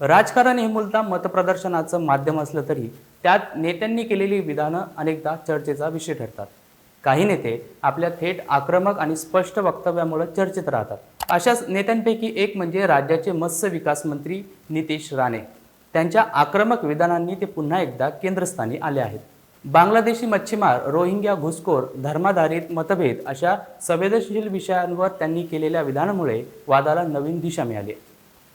राजकारण हे मूलतः मतप्रदर्शनाचं माध्यम असलं तरी त्यात नेत्यांनी केलेली विधानं अनेकदा चर्चेचा विषय ठरतात. काही नेते आपल्या थेट आक्रमक आणि स्पष्ट वक्तव्यामुळे चर्चेत राहतात. अशाच नेत्यांपैकी एक म्हणजे राज्याचे मत्स्य विकास मंत्री नितेश राणे. त्यांच्या आक्रमक विधानांनी ते पुन्हा एकदा केंद्रस्थानी आले आहेत. बांगलादेशी मच्छीमार रोहिंग्या घुसखोर धर्माधारित मतभेद अशा संवेदनशील विषयांवर त्यांनी केलेल्या विधानामुळे वादाला नवीन दिशा मिळाली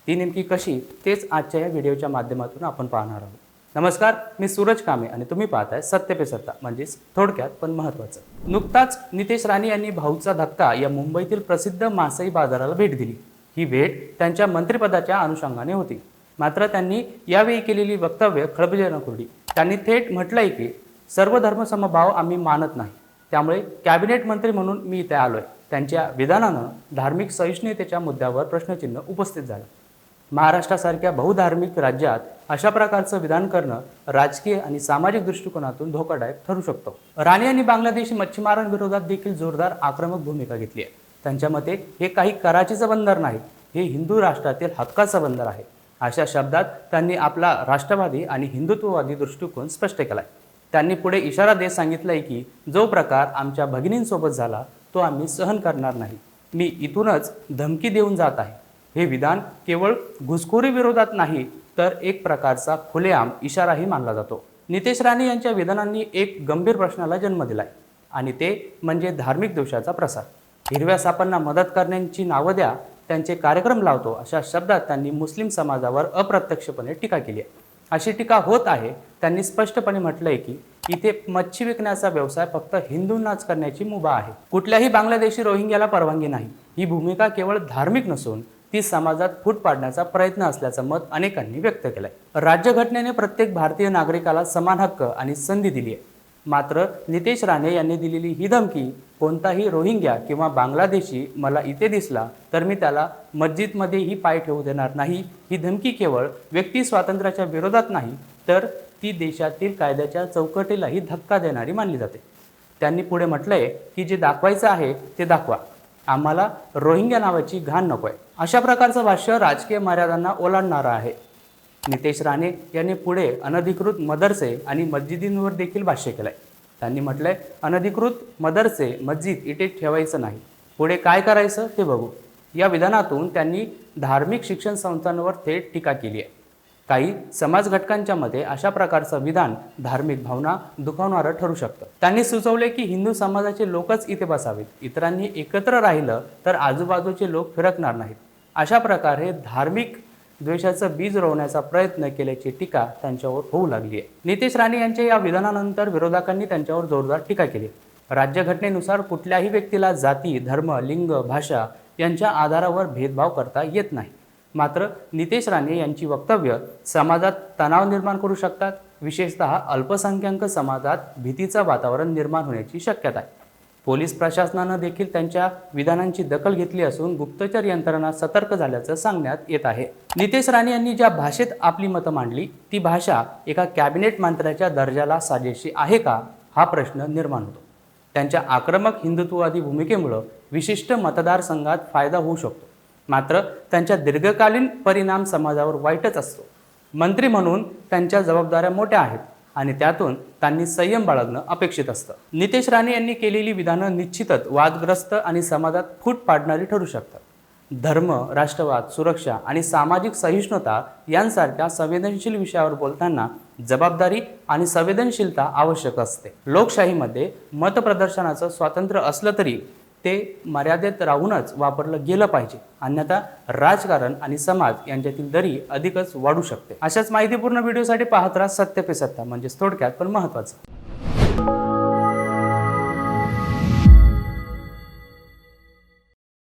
ती नेमकी कशी तेच आजच्या या व्हिडिओच्या माध्यमातून आपण पाहणार आहोत. नमस्कार मी सूरज कामे आणि तुम्ही पाहताय सत्य पे सत्ता म्हणजेच थोडक्यात पण महत्त्वाचं. नुकताच नितेश राणे यांनी भाऊचा धक्का या मुंबईतील प्रसिद्ध मासई बाजाराला भेट दिली. ही भेट त्यांच्या मंत्रिपदाच्या अनुषंगाने होती. मात्र त्यांनी यावेळी केलेली वक्तव्य खळबळजनक होती. त्यांनी थेट म्हटलंय की सर्व धर्मसमभाव आम्ही मानत नाही. त्यामुळे कॅबिनेट मंत्री म्हणून मी इथे आलोय. त्यांच्या विधानानं धार्मिक सहिष्णुतेच्या मुद्द्यावर प्रश्नचिन्ह उपस्थित झालं. महाराष्ट्रासारख्या बहुधार्मिक राज्यात अशा प्रकारचं विधान करणं राजकीय आणि सामाजिक दृष्टिकोनातून धोकादायक ठरू शकतो. राणे यांनी बांगलादेशी मच्छीमारांविरोधात देखील जोरदार आक्रमक भूमिका घेतली आहे. त्यांच्या मते हे काही कराचीचं बंदर नाही हे हिंदू राष्ट्रातील हक्काचं बंदर आहे. अशा शब्दात त्यांनी आपला राष्ट्रवादी आणि हिंदुत्ववादी दृष्टिकोन स्पष्ट केलाय. त्यांनी पुढे इशारा देत सांगितलंय की जो प्रकार आमच्या भगिनींसोबत झाला तो आम्ही सहन करणार नाही. मी इथूनच धमकी देऊन जात आहे. हे विधान केवळ घुसखोरी विरोधात नाही तर एक प्रकारचा खुलेआम इशाराही मानला जातो. नितेश राणे यांच्या विधानांनी एक गंभीर प्रश्नाला जन्म दिलाय आणि ते म्हणजे धार्मिक दोषाचा प्रसार. हिरव्या सापांना मदत करण्याची नावं द्या त्यांचे कार्यक्रम लावतो अशा शब्दात त्यांनी मुस्लिम समाजावर अप्रत्यक्षपणे टीका केली आहे. अशी टीका होत आहे त्यांनी स्पष्टपणे म्हटलंय की इथे मच्छी विकण्याचा व्यवसाय फक्त हिंदूंनाच करण्याची मुभा आहे. कुठल्याही बांगलादेशी रोहिंग्याला परवानगी नाही. ही भूमिका केवळ धार्मिक नसून ती समाजात फूट पाडण्याचा प्रयत्न असल्याचं मत अनेकांनी व्यक्त केलंय. राज्यघटनेने प्रत्येक भारतीय नागरिकाला समान हक्क आणि संधी दिली आहे. मात्र नितेश राणे यांनी दिलेली ही धमकी कोणताही रोहिंग्या किंवा बांगलादेशी मला इथे दिसला तर मी त्याला मस्जिदमध्येही पाय ठेवू देणार नाही. ही धमकी केवळ व्यक्ती स्वातंत्र्याच्या विरोधात नाही तर ती देशातील कायद्याच्या चौकटीलाही धक्का देणारी मानली जाते. त्यांनी पुढे म्हटलंय की जे दाखवायचं आहे ते दाखवा. आम्हाला रोहिंग्या नावाची घाण नको आहे अशा प्रकारचं भाष्य राजकीय मर्यादांना ओलांडणारं आहे. नितेश राणे यांनी पुढे अनधिकृत मदरसे आणि मस्जिदींवर देखील भाष्य केलंय. त्यांनी म्हटलंय अनधिकृत मदरसे मस्जिद इथे ठेवायचं नाही. पुढे काय करायचं ते बघू. या विधानातून त्यांनी धार्मिक शिक्षण संस्थांवर थेट टीका केली आहे. काही समाज घटकांच्या मते अशा प्रकारचं विधान धार्मिक भावना दुखावणारं ठरू शकतं. त्यांनी सुचवले की हिंदू समाजाचे लोकच इथे बसावेत. इतरांनी एकत्र राहिलं तर आजूबाजूचे लोक फिरकणार नाहीत. अशा प्रकारे धार्मिक द्वेषाचं बीज रोवण्याचा प्रयत्न केल्याची टीका त्यांच्यावर होऊ लागली आहे. नितेश राणे यांच्या या विधानानंतर विरोधकांनी त्यांच्यावर जोरदार टीका केली. राज्यघटनेनुसार कुठल्याही व्यक्तीला जाती धर्म लिंग भाषा यांच्या आधारावर भेदभाव करता येत नाही. मात्र नितेश राणे यांची वक्तव्य समाजात तणाव निर्माण करू शकतात. विशेषतः अल्पसंख्याक समाजात भीतीचं वातावरण निर्माण होण्याची शक्यता आहे. पोलीस प्रशासनानं देखील त्यांच्या विधानांची दखल घेतली असून गुप्तचर यंत्रणा सतर्क झाल्याचं सांगण्यात येत आहे. नितेश राणे यांनी ज्या भाषेत आपली मतं मांडली ती भाषा एका कॅबिनेट मंत्र्याच्या दर्जाला साजेशी आहे का हा प्रश्न निर्माण होतो. त्यांच्या आक्रमक हिंदुत्ववादी भूमिकेमुळं विशिष्ट मतदारसंघात फायदा होऊ शकतो. मात्र त्यांच्या दीर्घकालीन परिणाम समाजावर वाईटच असतो. मंत्री म्हणून त्यांच्या जबाबदाऱ्या मोठ्या आहेत आणि त्यातून त्यांनी संयम बाळगणं अपेक्षित असतं. नितेश राणे यांनी केलेली विधानं निश्चितच वादग्रस्त आणि समाजात फूट पाडणारी ठरू शकतात. धर्म राष्ट्रवाद सुरक्षा आणि सामाजिक सहिष्णुता यांसारख्या संवेदनशील विषयावर बोलताना जबाबदारी आणि संवेदनशीलता आवश्यक असते. लोकशाहीमध्ये मतप्रदर्शनाचं स्वातंत्र्य असलं तरी ते मर्यादेत राहूनच वापरलं गेलं पाहिजे. अन्यथा राजकारण आणि समाज यांच्यातील दरी अधिकच वाढू शकते. अशाच माहितीपूर्ण व्हिडिओसाठी पाहत राहा सत्य पे सत्ता म्हणजेच थोडक्यात पण महत्त्वाचं